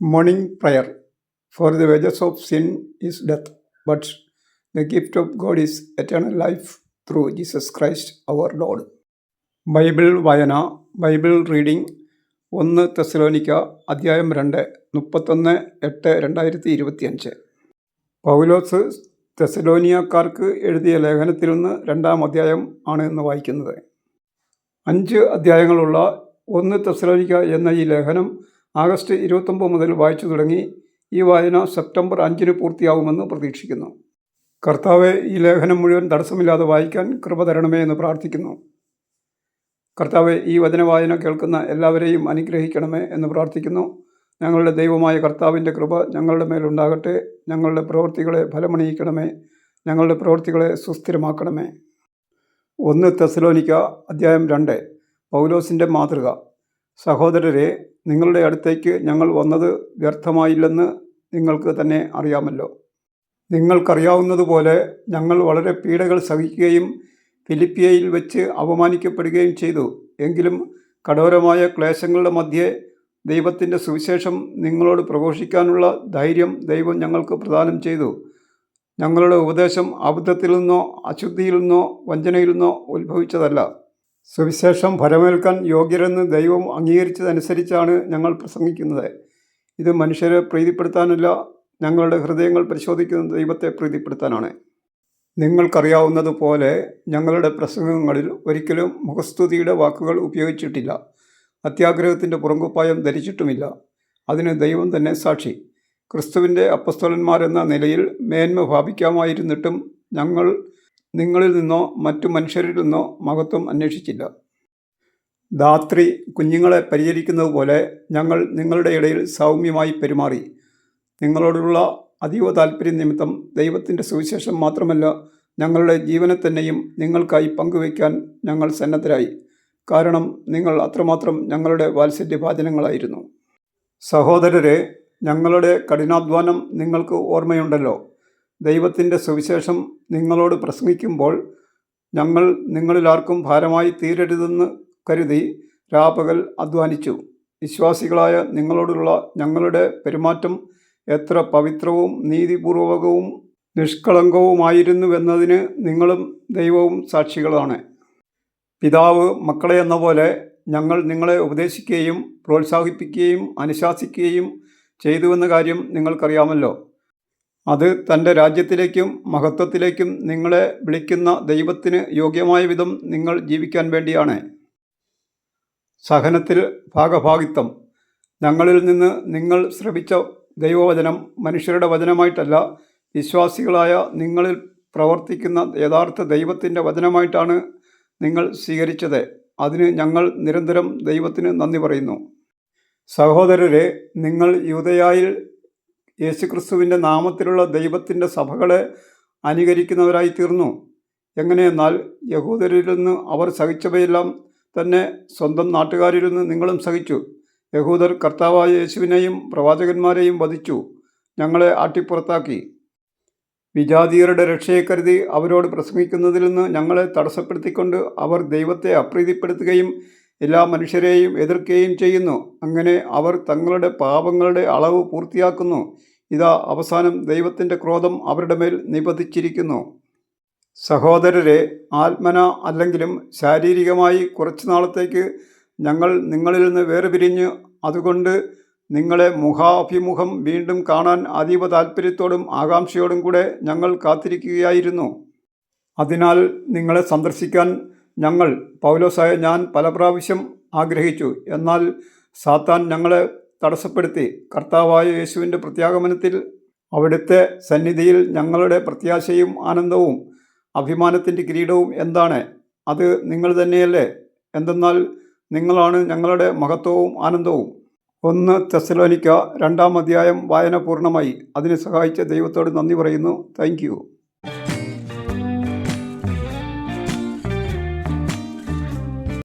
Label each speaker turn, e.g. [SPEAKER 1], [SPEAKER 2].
[SPEAKER 1] Morning prayer. For the wages of sin is death, but the gift of God is eternal life through Jesus Christ our Lord. Bible വായന Bible reading ഒന്ന് തെസലോനിക്ക അധ്യായം രണ്ട് മുപ്പത്തൊന്ന് എട്ട് രണ്ടായിരത്തി ഇരുപത്തിയഞ്ച് പൗലോസ് തെസലോനിയക്കാർക്ക് എഴുതിയ ലേഖനത്തിൽ നിന്ന് രണ്ടാം അധ്യായം ആണ് ഇന്ന് വായിക്കുന്നത് അഞ്ച് അധ്യായങ്ങളുള്ള ഒന്ന് തെസലോനിക്ക എന്ന ഈ ലേഖനം ആഗസ്റ്റ് ഇരുപത്തൊമ്പത് മുതൽ വായിച്ചു തുടങ്ങി ഈ വായന സെപ്റ്റംബർ അഞ്ചിന് പൂർത്തിയാവുമെന്ന് പ്രതീക്ഷിക്കുന്നു. കർത്താവെ ഈ ലേഖനം മുഴുവൻ തടസ്സമില്ലാതെ വായിക്കാൻ കൃപ തരണമേ എന്ന് പ്രാർത്ഥിക്കുന്നു. കർത്താവെ ഈ വചനവായന കേൾക്കുന്ന എല്ലാവരെയും അനുഗ്രഹിക്കണമേ എന്ന് പ്രാർത്ഥിക്കുന്നു. ഞങ്ങളുടെ ദൈവമായ കർത്താവിന്റെ കൃപ ഞങ്ങളുടെ മേലുണ്ടാകട്ടെ ഞങ്ങളുടെ പ്രവൃത്തികളെ ഫലമണിയിക്കണമേ. ഞങ്ങളുടെ പ്രവൃത്തികളെ സുസ്ഥിരമാക്കണമേ. ഒന്ന് തെസലോനിക്ക അധ്യായം രണ്ട്. പൗലോസിന്റെ മാതൃക. സഹോദരരെ നിങ്ങളുടെ അടുത്തേക്ക് ഞങ്ങൾ വന്നത് വ്യർത്ഥമായില്ലെന്ന് നിങ്ങൾക്ക് തന്നെ അറിയാമല്ലോ. നിങ്ങൾക്കറിയാവുന്നതുപോലെ ഞങ്ങൾ വളരെ പീഡകൾ സഹിക്കുകയും ഫിലിപ്പിയയിൽ വെച്ച് അപമാനിക്കപ്പെടുകയും ചെയ്തു. എങ്കിലും കഠോരമായ ക്ലേശങ്ങളുടെ മധ്യേ ദൈവത്തിന്റെ സുവിശേഷം നിങ്ങളോട് പ്രഘോഷിക്കാനുള്ള ധൈര്യം ദൈവം ഞങ്ങൾക്ക് പ്രദാനം ചെയ്തു. ഞങ്ങളുടെ ഉപദേശം അബദ്ധത്തിൽ നിന്നോ അശുദ്ധിയിൽ നിന്നോ വഞ്ചനയിൽ നിന്നോ ഉത്ഭവിച്ചതല്ല. സുവിശേഷം ഫലമേൽക്കാൻ യോഗ്യരെന്ന് ദൈവം അംഗീകരിച്ചതനുസരിച്ചാണ് ഞങ്ങൾ പ്രസംഗിക്കുന്നത്. ഇത് മനുഷ്യരെ പ്രീതിപ്പെടുത്താനല്ല ഞങ്ങളുടെ ഹൃദയങ്ങൾ പരിശോധിക്കുന്ന ദൈവത്തെ പ്രീതിപ്പെടുത്താനാണ്. നിങ്ങൾക്കറിയാവുന്നതുപോലെ ഞങ്ങളുടെ പ്രസംഗങ്ങളിൽ ഒരിക്കലും മുഖസ്തുതിയുടെ വാക്കുകൾ ഉപയോഗിച്ചിട്ടില്ല. അത്യാഗ്രഹത്തിന്റെ പുറങ്കുപ്പായം ധരിച്ചിട്ടുമില്ല. അതിന് ദൈവം തന്നെ സാക്ഷി. ക്രിസ്തുവിന്റെ അപ്പസ്തോലന്മാരെന്ന നിലയിൽ മേന്മ ഭാപിക്കാമായിരുന്നിട്ടും ഞങ്ങൾ നിങ്ങളിൽ നിന്നോ മറ്റു മനുഷ്യരിൽ നിന്നോ മഹത്വം അന്വേഷിച്ചില്ല. ധാത്രി കുഞ്ഞുങ്ങളെ പരിചരിക്കുന്നത് പോലെ ഞങ്ങൾ നിങ്ങളുടെ ഇടയിൽ സൗമ്യമായി പെരുമാറി. നിങ്ങളോടുള്ള അതീവ താല്പര്യം നിമിത്തം ദൈവത്തിന്റെ സുവിശേഷം മാത്രമല്ല ഞങ്ങളുടെ ജീവനെ തന്നെയും നിങ്ങൾക്കായി പങ്കുവയ്ക്കാൻ ഞങ്ങൾ സന്നദ്ധരായി. കാരണം നിങ്ങൾ അത്രമാത്രം ഞങ്ങളുടെ വാത്സല്യഭാചനങ്ങളായിരുന്നു സഹോദരരെ ഞങ്ങളുടെ കഠിനാധ്വാനം നിങ്ങൾക്ക് ഓർമ്മയുണ്ടല്ലോ. ദൈവത്തിന്റെ സുവിശേഷം നിങ്ങളോട് പ്രസംഗിക്കുമ്പോൾ ഞങ്ങൾ നിങ്ങളിലാർക്കും ഭാരമായി തീരരുതെന്ന് കരുതി രാപകൽ അധ്വാനിച്ചു. വിശ്വാസികളായ നിങ്ങളോടുള്ള ഞങ്ങളുടെ പെരുമാറ്റം എത്ര പവിത്രവും നീതിപൂർവകവും നിഷ്കളങ്കവുമായിരുന്നുവെന്നതിന് നിങ്ങളും ദൈവവും സാക്ഷികളാണ്. പിതാവ് മക്കളെ എന്ന പോലെ ഞങ്ങൾ നിങ്ങളെ ഉപദേശിക്കുകയും പ്രോത്സാഹിപ്പിക്കുകയും അനുശാസിക്കുകയും ചെയ്തുവെന്ന കാര്യം നിങ്ങൾക്കറിയാമല്ലോ. അത് തന്റെ രാജ്യത്തിലേക്കും മഹത്വത്തിലേക്കും നിങ്ങളെ വിളിക്കുന്ന ദൈവത്തിന് യോഗ്യമായ വിധം നിങ്ങൾ ജീവിക്കാൻ വേണ്ടിയാണ്. സഹനത്തിൽ ഭാഗഭാഗിത്വം. ഞങ്ങളിൽ നിന്ന് നിങ്ങൾ ശ്രമിച്ച ദൈവവചനം മനുഷ്യരുടെ വചനമായിട്ടല്ല വിശ്വാസികളായ നിങ്ങളിൽ പ്രവർത്തിക്കുന്ന യഥാർത്ഥ ദൈവത്തിന്റെ വചനമായിട്ടാണ് നിങ്ങൾ സ്വീകരിച്ചത്. അതിന് ഞങ്ങൾ നിരന്തരം ദൈവത്തിന് നന്ദി പറയുന്നു. സഹോദരരെ നിങ്ങൾ യൂതയായിൽ യേശുക്രിസ്തുവിന്റെ നാമത്തിലുള്ള ദൈവത്തിന്റെ സഭകളെ അനുകരിക്കുന്നവരായി തീർന്നു. എങ്ങനെയെന്നാൽ യഹൂദരിൽ നിന്ന് അവർ സഹിച്ചവയെല്ലാം തന്നെ സ്വന്തം നാട്ടുകാരിൽ നിന്ന് നിങ്ങളും സഹിച്ചു. യഹൂദർ കർത്താവായ യേശുവിനെയും പ്രവാചകന്മാരെയും വധിച്ചു. ഞങ്ങളെ ആട്ടിപ്പുറത്താക്കി. വിജാതീയരുടെ രക്ഷയെ കരുതി അവരോട് പ്രസംഗിക്കുന്നതിൽ നിന്ന് ഞങ്ങളെ തടസ്സപ്പെടുത്തിക്കൊണ്ട് അവർ ദൈവത്തെ അപ്രീതിപ്പെടുത്തുകയും എല്ലാ മനുഷ്യരെയും എതിർക്കുകയും ചെയ്യുന്നു. അങ്ങനെ അവർ തങ്ങളുടെ പാപങ്ങളുടെ അളവ് പൂർത്തിയാക്കുന്നു. ഇതാ അവസാനം ദൈവത്തിന്റെ ക്രോധം അവരുടെ മേൽ നിബന്ധിച്ചിരിക്കുന്നു സഹോദരരെ ആത്മന അല്ലെങ്കിലും ശാരീരികമായി കുറച്ചു നാളത്തേക്ക് ഞങ്ങൾ നിങ്ങളിൽ നിന്ന് വേർപിരിഞ്ഞ് അതുകൊണ്ട് നിങ്ങളെ മുഖാഭിമുഖം വീണ്ടും കാണാൻ അതീവ താല്പര്യത്തോടും ആകാംക്ഷയോടും കൂടെ ഞങ്ങൾ കാത്തിരിക്കുകയായിരുന്നു. അതിനാൽ നിങ്ങളെ സന്ദർശിക്കാൻ ഞങ്ങൾ പൗലോസായ ഞാൻ പല പ്രാവശ്യം ആഗ്രഹിച്ചു. എന്നാൽ സാത്താൻ ഞങ്ങളെ തടസ്സപ്പെടുത്തി. കർത്താവായ യേശുവിന്റെ പ്രത്യാഗമനത്തിൽ അവിടുത്തെ സന്നിധിയിൽ ഞങ്ങളുടെ പ്രത്യാശയും ആനന്ദവും അഭിമാനത്തിന്റെ കിരീടവും എന്താണ്? അത് നിങ്ങൾ തന്നെയല്ലേ? എന്തെന്നാൽ നിങ്ങളാണ് ഞങ്ങളുടെ മഹത്വവും ആനന്ദവും. ഒന്ന് തെസലോനിക്ക രണ്ടാം അധ്യായം വായന പൂർണമായി. അതിനെ സഹായിച്ച ദൈവത്തോട് നന്ദി പറയുന്നു. താങ്ക്